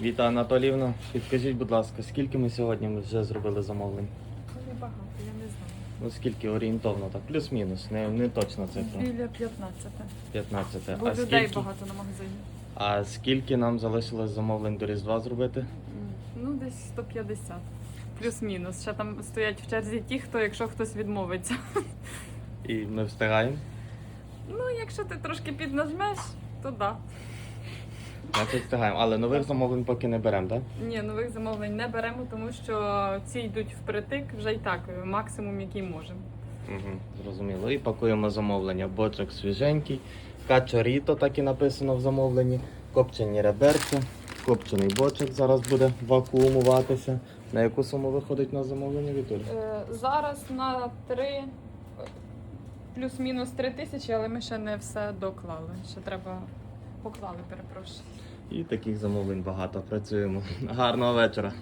Віта Анатоліївна, підкажіть, будь ласка, скільки ми сьогодні ми вже зробили замовлень? Небагато, я не знаю. Ну скільки орієнтовно, так, плюс-мінус, не, не точна цифра. Біля 15. 15. Бо А людей скільки, багато на магазині. а скільки нам залишилось замовлень до Різдва зробити? Ну, десь 150. Плюс-мінус. Ще там стоять в черзі ті, хто, якщо хтось відмовиться. І ми встигаємо? Ну, якщо ти трошки піднажмеш, то да. Значить встигаємо. Але нових замовлень поки не беремо, так? Ні, нових замовлень не беремо, тому що ці йдуть впритик вже і так, максимум, який можемо. Угу, зрозуміло. І пакуємо замовлення. Бочок свіженький, качоріто, так і написано в замовленні, копчені реберця, копчений бочок зараз буде вакуумуватися. На яку суму виходить на замовлення, Вітуль? Е, зараз на 3, плюс-мінус 3 тисячі, але ми ще не все доклали. Ще треба поклали, перепрошую. І таких замовлень багато. Працюємо. Гарного вечора.